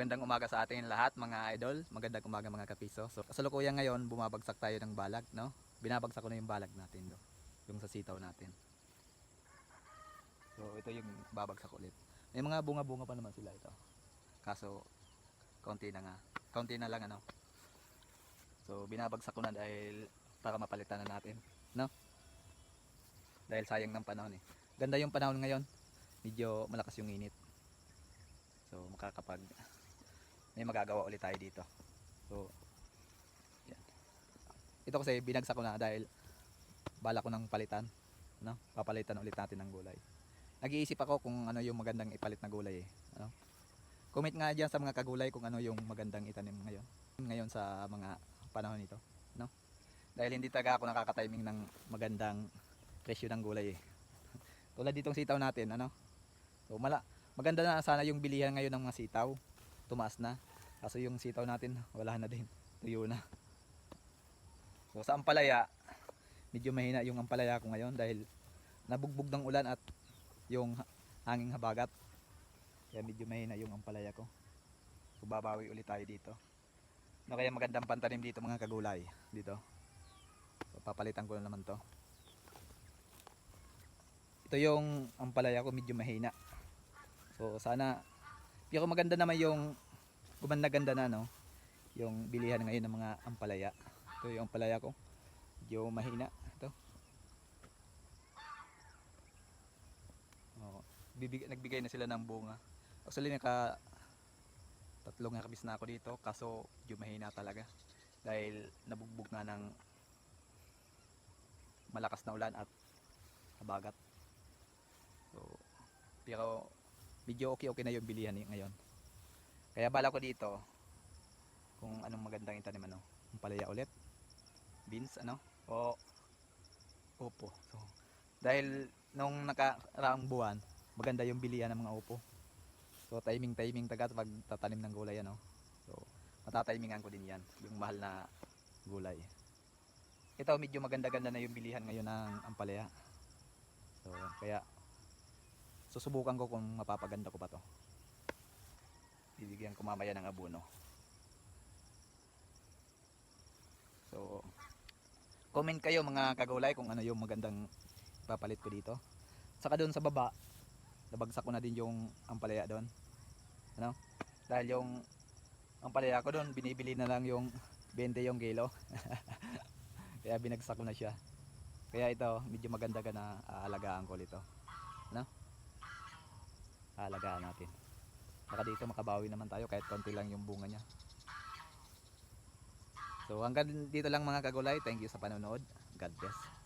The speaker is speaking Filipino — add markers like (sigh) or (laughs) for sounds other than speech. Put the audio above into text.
Magandang umaga sa ating lahat mga idol. Magandang umaga mga kapiso. So kasalukuyan ngayon bumabagsak tayo ng balag, no? Binabagsak ko na yung balag natin do. Yung sa sitaw natin. So ito yung babagsak ulit. May mga bunga-bunga pa naman sila ito. Kaso konti na nga. Konti na lang ano. So binabagsak ko na dahil para mapalitan na natin, no? Dahil sayang ng panahon eh. Ganda yung panahon ngayon. Medyo malakas yung init. So makakapag may magagawa ulit tayo dito. So yan. Ito kasi binagsak ko na dahil bala ko ng palitan, no? Papalitan ulit natin ng gulay. Nag-iisip ako kung ano yung magandang ipalit na gulay eh, ano? Comment nga diyan sa mga kagulay kung ano yung magandang itanim ngayon. Ngayon sa mga panahon nito, no? Dahil hindi talaga ako nakaka-timing ng magandang presyo ng gulay eh. (laughs) Tulad ditong sitaw natin, ano? So mala maganda na sana yung bilihan ngayon ng mga sitaw. Tumaas na. Kaso yung sitaw natin wala na din. Tuyo na. So sa ampalaya, medyo mahina yung ampalaya ko ngayon dahil nabugbog ng ulan at yung ha- hanging habagat. Kaya medyo mahina yung ampalaya ko. So babawi ulit tayo dito. No, kaya magandang pantanim dito mga kagulay. Dito. So papalitan ko na naman to. Ito yung ampalaya ko medyo mahina. So sana pero maganda naman yung gumanda-ganda na no. Yung bilihan ngayon ng mga ampalaya. Ito yung ampalaya ko. Medyo mahina ito. Oh, bibig nagbigay na sila ng bunga. Actually naka tatlong nakabis na ako dito kaso medyo mahina talaga dahil nabugbog nga ng malakas na ulan at habagat. So, pero medyo okay okay na yung bilihan ngayon. Kaya bala ko dito kung anong magandang itanim ano. Yung palaya ulit. Beans ano. O upo. So, dahil nung nakaraang buwan, maganda yung bilihan ng mga upo. So timing timing tagat pag tatanim ng gulay ano. So matatimingan ko din yan, yung mahal na gulay. Ito medyo maganda-ganda na yung bilihan ngayon ng ampalaya. So kaya susubukan ko kung mapapaganda ko pa to. Bibigyan ko mamaya ng abono. So comment kayo mga kagulay kung ano yung magandang papalit ko dito. Saka doon sa baba nabagsak ko na din yung ampalaya doon. Ano? Dahil yung ampalaya ko doon binibili na lang yung 20 yung kilo (laughs) kaya binagsak ko na siya. Kaya ito medyo maganda ka na aalagaan ko nito ano aalagaan natin. Baka dito makabawi naman tayo kahit konti lang yung bunga niya. So hanggang dito lang mga kagulay. Thank you sa panonood. God bless